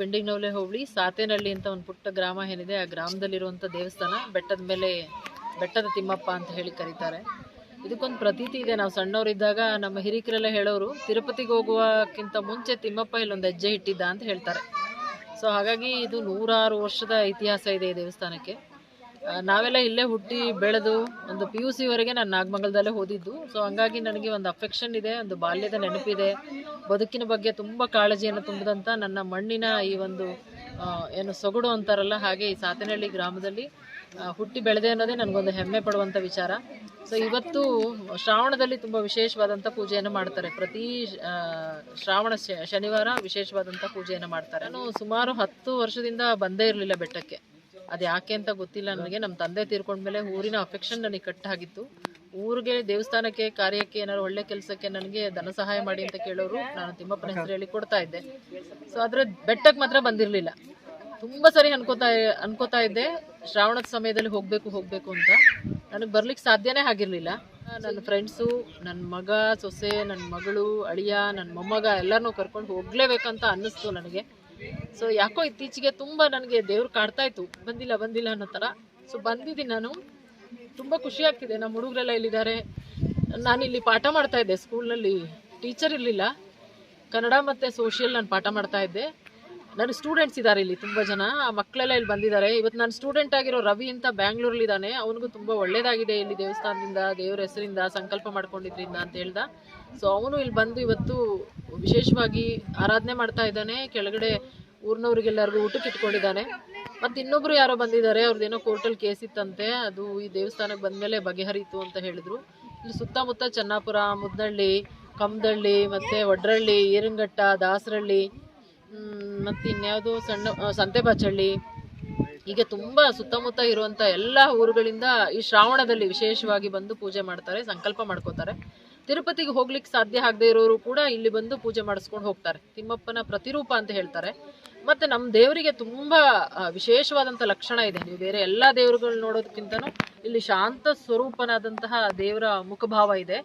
ಬೆಂಡಿಗ್ನವಲೆ ಹೋಬಳಿ, ಸಾತೇನಹಳ್ಳಿ ಅಂತ ಒಂದು ಪುಟ್ಟ ಗ್ರಾಮ ಏನಿದೆ, ಆ ಗ್ರಾಮದಲ್ಲಿರುವಂಥ ದೇವಸ್ಥಾನ, ಬೆಟ್ಟದ ಮೇಲೆ ಬೆಟ್ಟದ ತಿಮ್ಮಪ್ಪ ಅಂತ ಹೇಳಿ ಕರೀತಾರೆ. ಇದಕ್ಕೊಂದು ಪ್ರತೀತಿ ಇದೆ. ನಾವು ಸಣ್ಣವರಿದ್ದಾಗ ನಮ್ಮ ಹಿರಿಕರೆಲ್ಲ ಹೇಳೋರು, ತಿರುಪತಿಗೆ ಹೋಗುವಕ್ಕಿಂತ ಮುಂಚೆ ತಿಮ್ಮಪ್ಪ ಇಲ್ಲೊಂದು ಹೆಜ್ಜೆ ಇಟ್ಟಿದ್ದ ಅಂತ ಹೇಳ್ತಾರೆ. ಸೊ ಹಾಗಾಗಿ ಇದು ನೂರಾರು ವರ್ಷದ ಇತಿಹಾಸ ಇದೆ ಈ ದೇವಸ್ಥಾನಕ್ಕೆ. ನಾವೆಲ್ಲ ಇಲ್ಲೇ ಹುಟ್ಟಿ ಬೆಳೆದು ಒಂದು ಪಿ ಯು ಸಿವರೆಗೆ ನಾನು ನಾಗಮಂಗಲದಲ್ಲೇ ಓದಿದ್ದು. ಸೊ ಹಂಗಾಗಿ ನನಗೆ ಒಂದು ಅಫೆಕ್ಷನ್ ಇದೆ, ಒಂದು ಬಾಲ್ಯದ ನೆನಪಿದೆ. ಬದುಕಿನ ಬಗ್ಗೆ ತುಂಬ ಕಾಳಜಿಯನ್ನು ತುಂಬಿದಂಥ ನನ್ನ ಮಣ್ಣಿನ ಈ ಒಂದು ಏನು ಸೊಗಡು ಅಂತಾರಲ್ಲ, ಹಾಗೆ ಈ ಸಾತನಹಳ್ಳಿ ಗ್ರಾಮದಲ್ಲಿ ಹುಟ್ಟಿ ಬೆಳೆದೆ ಅನ್ನೋದೇ ನನಗೊಂದು ಹೆಮ್ಮೆ ಪಡುವಂಥ ವಿಚಾರ. ಸೊ ಇವತ್ತು ಶ್ರಾವಣದಲ್ಲಿ ತುಂಬ ವಿಶೇಷವಾದಂಥ ಪೂಜೆಯನ್ನು ಮಾಡ್ತಾರೆ. ಪ್ರತಿ ಶ್ರಾವಣ ಶನಿವಾರ ವಿಶೇಷವಾದಂಥ ಪೂಜೆಯನ್ನು ಮಾಡ್ತಾರೆ. ನಾನು ಸುಮಾರು ಹತ್ತು ವರ್ಷದಿಂದ ಬಂದೇ ಇರಲಿಲ್ಲ ಬೆಟ್ಟಕ್ಕೆ. ಅದು ಯಾಕೆ ಅಂತ ಗೊತ್ತಿಲ್ಲ ನನಗೆ. ನಮ್ಮ ತಂದೆ ತೀರ್ಕೊಂಡ್ಮೇಲೆ ಊರಿನ ಅಫೆಕ್ಷನ್ ನನಗೆ ಕಟ್ಟಾಗಿತ್ತು. ಊರಿಗೆ ದೇವಸ್ಥಾನಕ್ಕೆ ಕಾರ್ಯಕ್ಕೆ ಏನಾದ್ರು ಒಳ್ಳೆ ಕೆಲಸಕ್ಕೆ ನನಗೆ ಧನ ಸಹಾಯ ಮಾಡಿ ಅಂತ ಕೇಳೋರು ನಾನು ತಿಮ್ಮಪ್ಪನ ಹೆಸರು ಹೇಳಿ ಕೊಡ್ತಾ ಇದ್ದೆ. ಸೊ ಆದರೆ ಬೆಟ್ಟಕ್ಕೆ ಮಾತ್ರ ಬಂದಿರಲಿಲ್ಲ. ತುಂಬ ಸರಿ ಅನ್ಕೋತಾ ಅನ್ಕೋತಾ ಇದ್ದೆ. ಶ್ರಾವಣದ ಸಮಯದಲ್ಲಿ ಹೋಗಬೇಕು ಹೋಗಬೇಕು ಅಂತ. ನನಗೆ ಬರ್ಲಿಕ್ಕೆ ಸಾಧ್ಯನೇ ಆಗಿರಲಿಲ್ಲ. ನನ್ನ ಫ್ರೆಂಡ್ಸು ನನ್ನ ಮಗ ಸೊಸೆ ನನ್ನ ಮಗಳು ಅಳಿಯ ನನ್ನ ಮೊಮ್ಮಗ ಎಲ್ಲರನ್ನೂ ಕರ್ಕೊಂಡು ಹೋಗಲೇಬೇಕಂತ ಅನ್ನಿಸ್ತು ನನಗೆ. ಸೊ ಯಾಕೋ ಇತ್ತೀಚೆಗೆ ತುಂಬ ನನಗೆ ದೇವ್ರು ಕಾಡ್ತಾ ಇತ್ತು. ಬಂದಿಲ್ಲ ಬಂದಿಲ್ಲ ಅನ್ನೋ ಥರ. ಸೊ ಬಂದಿದ್ದೀನಿ ನಾನು. ತುಂಬ ಖುಷಿ ಆಗ್ತಿದೆ. ನಮ್ಮ ಹುಡುಗರೆಲ್ಲ ಇಲ್ಲಿದ್ದಾರೆ ನಾನಿಲ್ಲಿ ಪಾಠ ಮಾಡ್ತಾ ಇದ್ದೆ. ಸ್ಕೂಲ್ನಲ್ಲಿ ಟೀಚರ್ ಇರಲಿಲ್ಲ. ಕನ್ನಡ ಮತ್ತು ಸೋಷಿಯಲ್ ನಾನು ಪಾಠ ಮಾಡ್ತಾ ಇದ್ದೆ. ನನ್ನ ಸ್ಟೂಡೆಂಟ್ಸ್ ಇದ್ದಾರೆ ಇಲ್ಲಿ ತುಂಬ ಜನ. ಮಕ್ಕಳೆಲ್ಲ ಇಲ್ಲಿ ಬಂದಿದ್ದಾರೆ. ಇವತ್ತು ನನ್ನ ಸ್ಟೂಡೆಂಟ್ ಆಗಿರೋ ರವಿ ಅಂತ ಬ್ಯಾಂಗ್ಳೂರಲ್ಲಿದ್ದಾನೆ. ಅವನಿಗೂ ತುಂಬ ಒಳ್ಳೇದಾಗಿದೆ ಇಲ್ಲಿ ದೇವಸ್ಥಾನದಿಂದ, ದೇವ್ರ ಹೆಸರಿಂದ ಸಂಕಲ್ಪ ಮಾಡ್ಕೊಂಡಿದ್ರಿಂದ ಅಂತ ಹೇಳ್ದ. ಸೊ ಅವನು ಇಲ್ಲಿ ಬಂದು ಇವತ್ತು ವಿಶೇಷವಾಗಿ ಆರಾಧನೆ ಮಾಡ್ತಾ ಇದ್ದಾನೆ. ಕೆಳಗಡೆ ಊರಿನವ್ರಿಗೆಲ್ಲರಿಗೂ ಊಟಕ್ಕೆ ಇಟ್ಕೊಂಡಿದ್ದಾನೆ. ಮತ್ತು ಇನ್ನೊಬ್ರು ಯಾರೋ ಬಂದಿದ್ದಾರೆ ಅವ್ರದ್ದೇನೋ ಕೋರ್ಟಲ್ಲಿ ಕೇಸ್ ಇತ್ತಂತೆ. ಅದು ಈ ದೇವಸ್ಥಾನಕ್ಕೆ ಬಂದಮೇಲೆ ಬಗೆಹರಿತು ಅಂತ ಹೇಳಿದ್ರು. ಇಲ್ಲಿ ಸುತ್ತಮುತ್ತ ಚನ್ನಾಪುರ, ಮುದ್ದಳ್ಳಿ, ಕಮ್ದಳ್ಳಿ, ಮತ್ತು ಒಡ್ರಳ್ಳಿ ಈರಂಗಟ್ಟ ದಾಸರಳ್ಳಿ ಮತ್ತು ಇನ್ಯಾವುದು ಸಣ್ಣ ಸಂತೆ ಸಂತೆಬಾಚಳ್ಳಿ ಹೀಗೆ ತುಂಬ ಸುತ್ತಮುತ್ತ ಇರುವಂಥ ಎಲ್ಲ ಊರುಗಳಿಂದ ಈ ಶ್ರಾವಣದಲ್ಲಿ ವಿಶೇಷವಾಗಿ ಬಂದು ಪೂಜೆ ಮಾಡ್ತಾರೆ, ಸಂಕಲ್ಪ ಮಾಡ್ಕೋತಾರೆ. ತಿರುಪತಿಗೆ ಹೋಗ್ಲಿಕ್ಕೆ ಸಾಧ್ಯ ಆಗದೆ ಇರೋರು ಕೂಡ ಇಲ್ಲಿ ಬಂದು ಪೂಜೆ ಮಾಡಿಸ್ಕೊಂಡು ಹೋಗ್ತಾರೆ. ತಿಮ್ಮಪ್ಪನ ಪ್ರತಿರೂಪ ಅಂತ ಹೇಳ್ತಾರೆ. ಮತ್ತು ನಮ್ಮ ದೇವರಿಗೆ ತುಂಬ ವಿಶೇಷವಾದಂಥ ಲಕ್ಷಣ ಇದೆ. ನೀವು ಬೇರೆ ಎಲ್ಲ ದೇವರುಗಳು ನೋಡೋದಕ್ಕಿಂತನೂ ಇಲ್ಲಿ ಶಾಂತ ಸ್ವರೂಪನಾದಂತಹ ದೇವರ ಮುಖಭಾವ ಇದೆ.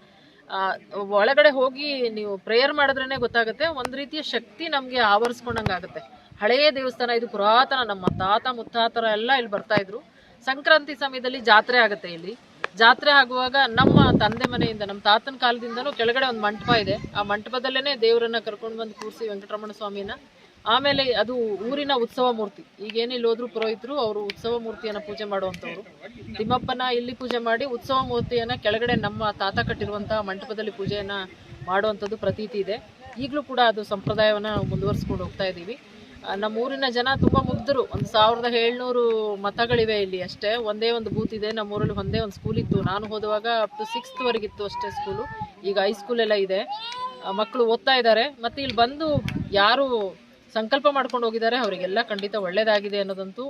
ಒಳಗಡೆ ಹೋಗಿ ನೀವು ಪ್ರೇಯರ್ ಮಾಡಿದ್ರೇ ಗೊತ್ತಾಗುತ್ತೆ, ಒಂದು ರೀತಿಯ ಶಕ್ತಿ ನಮಗೆ ಆವರಿಸ್ಕೊಂಡಂಗೆ ಆಗುತ್ತೆ. ಹಳೆಯ ದೇವಸ್ಥಾನ, ಇದು ಪುರಾತನ, ನಮ್ಮ ತಾತ ಮುತ್ತಾತರ ಎಲ್ಲ ಇಲ್ಲಿ ಬರ್ತಾ ಇದ್ರು. ಸಂಕ್ರಾಂತಿ ಸಮಯದಲ್ಲಿ ಜಾತ್ರೆ ಆಗುತ್ತೆ ಇಲ್ಲಿ. ಜಾತ್ರೆ ಆಗುವಾಗ ನಮ್ಮ ತಂದೆ ಮನೆಯಿಂದ, ನಮ್ಮ ತಾತನ ಕಾಲದಿಂದನೂ ಕೆಳಗಡೆ ಒಂದು ಮಂಟಪ ಇದೆ. ಆ ಮಂಟಪದಲ್ಲೇ ದೇವರನ್ನ ಕರ್ಕೊಂಡು ಬಂದು ಕೂರಿಸಿ ವೆಂಕಟರಮಣ ಸ್ವಾಮಿನ ಆಮೇಲೆ ಅದು ಊರಿನ ಉತ್ಸವ ಮೂರ್ತಿ. ಈಗೇನಿಲ್ಲ ಹೋದ್ರು ಪುರೋಹಿತರು ಅವರು ಉತ್ಸವ ಮೂರ್ತಿಯನ್ನು ಪೂಜೆ ಮಾಡುವಂಥವ್ರು. ತಿಮ್ಮಪ್ಪನ ಇಲ್ಲಿ ಪೂಜೆ ಮಾಡಿ ಉತ್ಸವ ಮೂರ್ತಿಯನ್ನ ಕೆಳಗಡೆ ನಮ್ಮ ತಾತ ಕಟ್ಟಿರುವಂತಹ ಮಂಟಪದಲ್ಲಿ ಪೂಜೆಯನ್ನು ಮಾಡುವಂಥದ್ದು ಪ್ರತೀತಿ ಇದೆ. ಈಗಲೂ ಕೂಡ ಅದು ಸಂಪ್ರದಾಯವನ್ನ ಮುಂದುವರಿಸ್ಕೊಂಡು ಹೋಗ್ತಾ ಇದ್ದೀವಿ ನಮ್ಮ ಊರಿನ ಜನ ತುಂಬ ಮುಗ್ಧರು. ಒಂದು ಸಾವಿರದ ಏಳ್ನೂರು ಮತಗಳಿವೆ ಇಲ್ಲಿ ಅಷ್ಟೇ. ಒಂದೇ ಒಂದು ಬೂತ್ ಇದೆ. ನಮ್ಮ ಊರಲ್ಲಿ ಒಂದೇ ಒಂದು ಸ್ಕೂಲ್ ಇತ್ತು. ನಾನು ಹೋದವಾಗ ಅಪ್ ಟು ಸಿಕ್ಸ್ತ್ವರೆಗಿತ್ತು ಅಷ್ಟೇ ಸ್ಕೂಲು ಈಗ ಹೈಸ್ಕೂಲ್ ಎಲ್ಲ ಇದೆ. ಮಕ್ಕಳು ಓದ್ತಾ ಇದ್ದಾರೆ. ಮತ್ತು ಇಲ್ಲಿ ಬಂದು ಯಾರು ಸಂಕಲ್ಪ ಮಾಡ್ಕೊಂಡು ಹೋಗಿದ್ದಾರೆ. ಅವರಿಗೆಲ್ಲ ಖಂಡಿತ ಒಳ್ಳೇದಾಗಿದೆ ಅನ್ನೋದಂತೂ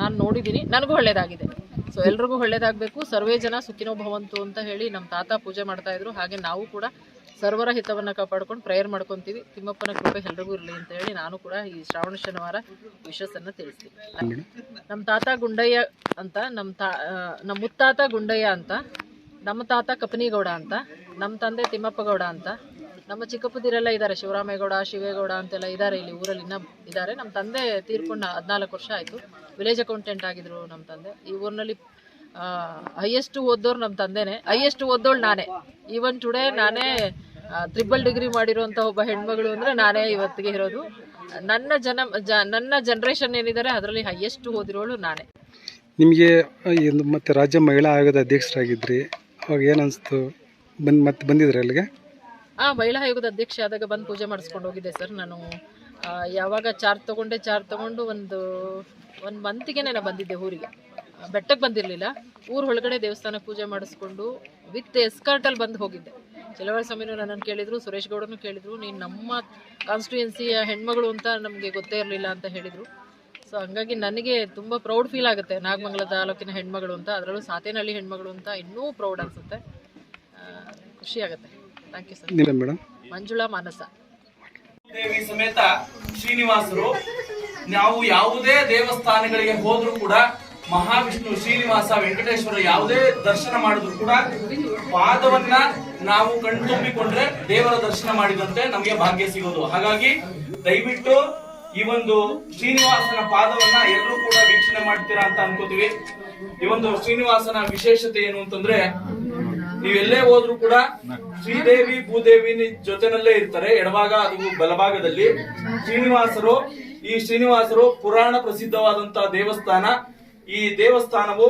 ನಾನು ನೋಡಿದ್ದೀನಿ ನನಗೂ ಒಳ್ಳೇದಾಗಿದೆ. ಸೊ ಎಲ್ರಿಗೂ ಒಳ್ಳೇದಾಗಬೇಕು. ಸರ್ವೇ ಜನ ಸುಖಿನೋ ಭವಂತು ಅಂತ ಹೇಳಿ ನಮ್ಮ ತಾತ ಪೂಜೆ ಮಾಡ್ತಾ ಇದ್ರು. ಹಾಗೆ ನಾವು ಕೂಡ ಸರ್ವರ ಹಿತವನ್ನು ಕಾಪಾಡ್ಕೊಂಡು ಪ್ರೇಯರ್ ಮಾಡ್ಕೊತೀವಿ. ತಿಮ್ಮಪ್ಪನ ಕೃಪೆ ಎಲ್ರಿಗೂ ಇರಲಿ ಅಂತ ಹೇಳಿ ನಾನು ಕೂಡ ಈ ಶ್ರಾವಣ ಶನಿವಾರ ವಿಶಸ್ಸನ್ನು ತಿಳಿಸ್ತೀನಿ. ನಮ್ಮ ತಾತ ಗುಂಡಯ್ಯ ಅಂತ ನಮ್ಮ ತಾ ನಮ್ಮ ಮುತ್ತಾತ ಗುಂಡಯ್ಯ ಅಂತ, ನಮ್ಮ ತಾತ ಕಪನಿಗೌಡ ಅಂತ ನಮ್ಮ ತಂದೆ ತಿಮ್ಮಪ್ಪಗೌಡ ಅಂತ ನಮ್ಮ ಚಿಕ್ಕಪ್ಪದಿರೆಲ್ಲ ಇದ್ದಾರೆ. ಶಿವರಾಮೇಗೌಡ, ಶಿವೇಗೌಡ ಅಂತೆಲ್ಲ ಇದ್ದಾರೆ ಇಲ್ಲಿ ಊರಲ್ಲಿ. ಇನ್ನ ಇದ್ದಾರೆ. ನಮ್ಮ ತಂದೆ ತೀರ್ಕೊಂಡು ಹದಿನಾಲ್ಕು ವರ್ಷ ಆಯಿತು. ವಿಲೇಜ್ ಅಕೌಂಟೆಂಟ್ ಆಗಿದ್ರು ನಮ್ಮ ತಂದೆ. ಈ ಊರಿನಲ್ಲಿ ಹೈಯೆಸ್ಟ್ ಓದೋರು ನಮ್ಮ ತಂದೆನೇ. ಹೈಯೆಸ್ಟ್ ಓದೋಳು ನಾನೇ. ಈವನ್ ಟುಡೇ ನಾನೇ ತ್ರಿಬಲ್ ಡಿಗ್ರಿ ಮಾಡಿರುವಂಥ ಒಬ್ಬ ಹೆಣ್ಮಗಳು ಅಂದರೆ ನಾನೇ ಇವತ್ತಿಗೆ ಇರೋದು. ನನ್ನ ಜನ ನನ್ನ ಜನ್ರೇಷನ್ ಏನಿದ್ದಾರೆ, ಅದರಲ್ಲಿ ಹೈಯೆಸ್ಟ್ ಓದಿರೋಳು ನಾನೇ. ನಿಮಗೆ ಮತ್ತೆ ರಾಜ್ಯ ಮಹಿಳಾ ಆಯೋಗದ ಅಧ್ಯಕ್ಷರಾಗಿದ್ರಿ. ಅವಾಗ ಏನು ಅನಿಸ್ತು? ಬಂದು, ಮತ್ತೆ ಬಂದಿದ್ರಿ ಅಲ್ಲಿಗೆ? ಆ ಮಹಿಳಾ ಆಯೋಗದ ಅಧ್ಯಕ್ಷೆ ಆದಾಗ ಬಂದು ಪೂಜೆ ಮಾಡಿಸ್ಕೊಂಡು ಹೋಗಿದ್ದೆ ಸರ್. ನಾನು ಯಾವಾಗ ಚಾರ್ಜ್ ತಗೊಂಡೆ, ಚಾರ್ಜ್ ತಗೊಂಡು ಒಂದು ಒಂದು ಮಂತಿಗೆ ನಾನು ಬಂದಿದ್ದೆ ಊರಿಗೆ. ಬೆಟ್ಟಕ್ಕೆ ಬಂದಿರಲಿಲ್ಲ. ಊರ ಒಳಗಡೆ ದೇವಸ್ಥಾನಕ್ಕೆ ಪೂಜೆ ಮಾಡಿಸ್ಕೊಂಡು ವಿತ್ ಎಸ್ಕರ್ಟಲ್ಲಿ ಬಂದು ಹೋಗಿದ್ದೆ. ಕೆಲವರ ಸಮಯನೂ ನನ್ನನ್ನು ಕೇಳಿದರು, ಸುರೇಶ್ ಗೌಡನು ಕೇಳಿದರು, ನೀನು ನಮ್ಮ ಕಾನ್ಸ್ಟಿಟ್ಯೂಯೆನ್ಸಿಯ ಹೆಣ್ಮಗಳು ಅಂತ ನಮಗೆ ಗೊತ್ತೇ ಇರಲಿಲ್ಲ ಅಂತ ಹೇಳಿದರು. ಸೊ ಹಂಗಾಗಿ ನನಗೆ ತುಂಬ ಪ್ರೌಡ್ ಫೀಲ್ ಆಗುತ್ತೆ ನಾಗಮಂಗಲ ತಾಲೂಕಿನ ಹೆಣ್ಮಗಳು ಅಂತ. ಅದರಲ್ಲೂ ಸಾತೇನಹಳ್ಳಿ ಹೆಣ್ಮಗಳು ಅಂತ ಇನ್ನೂ ಪ್ರೌಡ್ ಅನಿಸುತ್ತೆ. ಖುಷಿ ಆಗುತ್ತೆ. ಥ್ಯಾಂಕ್ ಯು ಸರ್ ನಿಮ್ಮ ಮೇಡಮ್ ಮಂಜುಳಾ ಮಾನಸ. ದೇವಿ ಸಮೇತ ಶ್ರೀನಿವಾಸರು ನಾವು ಯಾವುದೇ ದೇವಸ್ಥಾನಗಳಿಗೆ ಹೋದ್ರು ಕೂಡ ಮಹಾವಿಷ್ಣು ಶ್ರೀನಿವಾಸ ವೆಂಕಟೇಶ್ವರ ಯಾವುದೇ ದರ್ಶನ ಮಾಡಿದ್ರು ಕೂಡ ಪಾದವನ್ನ ನಾವು ಕಣ್ತುಂಬಿಕೊಂಡ್ರೆ ದೇವರ ದರ್ಶನ ಮಾಡಿದಂತೆ ನಮಗೆ ಭಾಗ್ಯ ಸಿಗೋದು. ಹಾಗಾಗಿ ದಯವಿಟ್ಟು ಈ ಒಂದು ಶ್ರೀನಿವಾಸನ ಪಾದವನ್ನ ಎಲ್ಲರೂ ಕೂಡ ವೀಕ್ಷಣೆ ಮಾಡ್ತೀರಾ ಅಂತ ಅನ್ಕೋತೀವಿ. ಈ ಒಂದು ಶ್ರೀನಿವಾಸನ ವಿಶೇಷತೆ ಏನು ಅಂತಂದ್ರೆ ನೀವೆಲ್ಲೇ ಹೋದ್ರು ಕೂಡ ಶ್ರೀದೇವಿ ಭೂದೇವಿ ಜೊತೆನಲ್ಲೇ ಇರ್ತಾರೆ. ಎಡಭಾಗ ಅದು ಬಲಭಾಗದಲ್ಲಿ. ಶ್ರೀನಿವಾಸರು, ಈ ಶ್ರೀನಿವಾಸರು ಪುರಾಣ ಪ್ರಸಿದ್ಧವಾದಂತಹ ದೇವಸ್ಥಾನ. ಈ ದೇವಸ್ಥಾನವು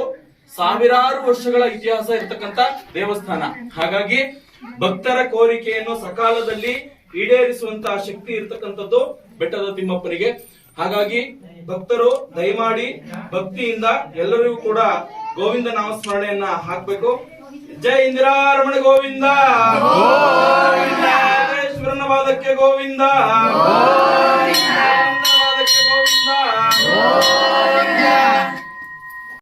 ಸಾವಿರಾರು ವರ್ಷಗಳ ಇತಿಹಾಸ ಇರತಕ್ಕಂತ ದೇವಸ್ಥಾನ. ಹಾಗಾಗಿ ಭಕ್ತರ ಕೋರಿಕೆಯನ್ನು ಸಕಾಲದಲ್ಲಿ ಈಡೇರಿಸುವಂತ ಶಕ್ತಿ ಇರತಕ್ಕಂಥದ್ದು ಬೆಟ್ಟದ ತಿಮ್ಮಪ್ಪನಿಗೆ. ಹಾಗಾಗಿ ಭಕ್ತರು ದಯಮಾಡಿ ಭಕ್ತಿಯಿಂದ ಎಲ್ಲರಿಗೂ ಕೂಡ ಗೋವಿಂದ ನಾಮಸ್ಮರಣೆಯನ್ನ ಹಾಕ್ಬೇಕು. ಜೈ ಇಂದಿರಾರಮಣ ಗೋವಿಂದ ಗೋವಿಂದ ವಾದಕ್ಕೆ ಗೋವಿಂದ ಗೋವಿಂದ ವಾದಕ್ಕೆ ಗೋವಿಂದ